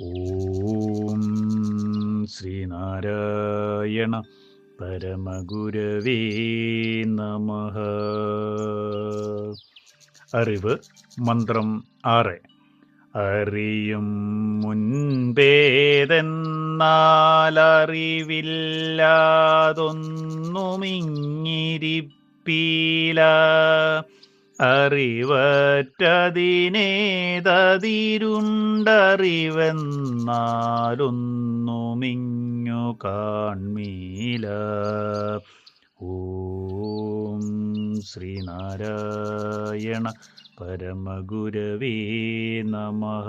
ഓം ശ്രീനാരായണ പരമഗുരവേ നമ. അറിവ് മന്ത്രം ആറ്. അറിയും മുൻപേതെന്നാലറിവില്ലാതൊന്നുമിങ്ങിരിപ്പീല അറിവറ്റതിനേതതിരുണ്ടറിവെന്നാലൊന്നുമിങ്ങു കാൺമീല ഓം ശ്രീനാരായണ പരമഗുരവേ നമ.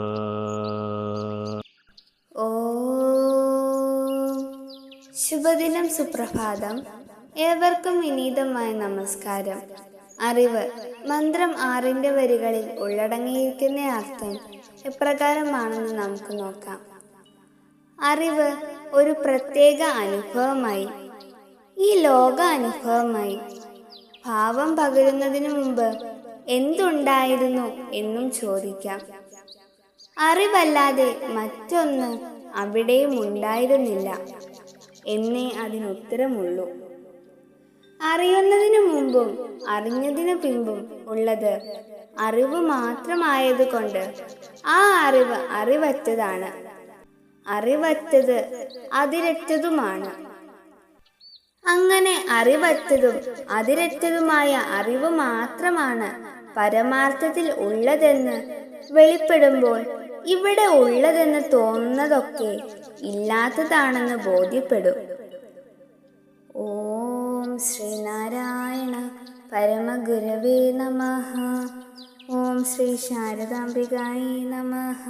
ഓ ശുഭദിനം സുപ്രഭാതം. ഏവർക്കും വിനീതമായ നമസ്കാരം. അറിവ്. മന്ത്രം ആറിന്റെ വരികളിൽ ഉള്ളടങ്ങിയിരിക്കുന്ന അർത്ഥം എപ്രകാരമാണെന്ന് നമുക്ക് നോക്കാം. അറിവ് ഒരു പ്രത്യേക അനുഭവമായി ഈ ലോക അനുഭവമായി ഭാവം പകരുന്നതിന് മുമ്പ് എന്തുണ്ടായിരുന്നു എന്നും ചോദിക്കാം. അറിവല്ലാതെ മറ്റൊന്ന് അവിടെയും ഉണ്ടായിരുന്നില്ല എന്നേ അതിനുത്തരമുള്ളൂ. അറിയുന്നതിനു മുമ്പും അറിഞ്ഞതിനു പിമ്പും ഉള്ളത് അറിവ് മാത്രമായതുകൊണ്ട് ആ അറിവ് അറിവറ്റതാണ്. അറിവറ്റത് അതിരറ്റതുമാണ്. അങ്ങനെ അറിവറ്റതും അതിരറ്റതുമായ അറിവ് മാത്രമാണ് പരമാർത്ഥത്തിൽ ഉള്ളതെന്ന് വെളിപ്പെടുമ്പോൾ ഇവിടെ ഉള്ളതെന്ന് തോന്നുന്നതൊക്കെ ഇല്ലാത്തതാണെന്ന് ബോധ്യപ്പെടും. ഓം ശ്രീനാരായണ പരമഗുരവേ നമഃ ഓം ശ്രീ ശാരദാംബികായി നമഃ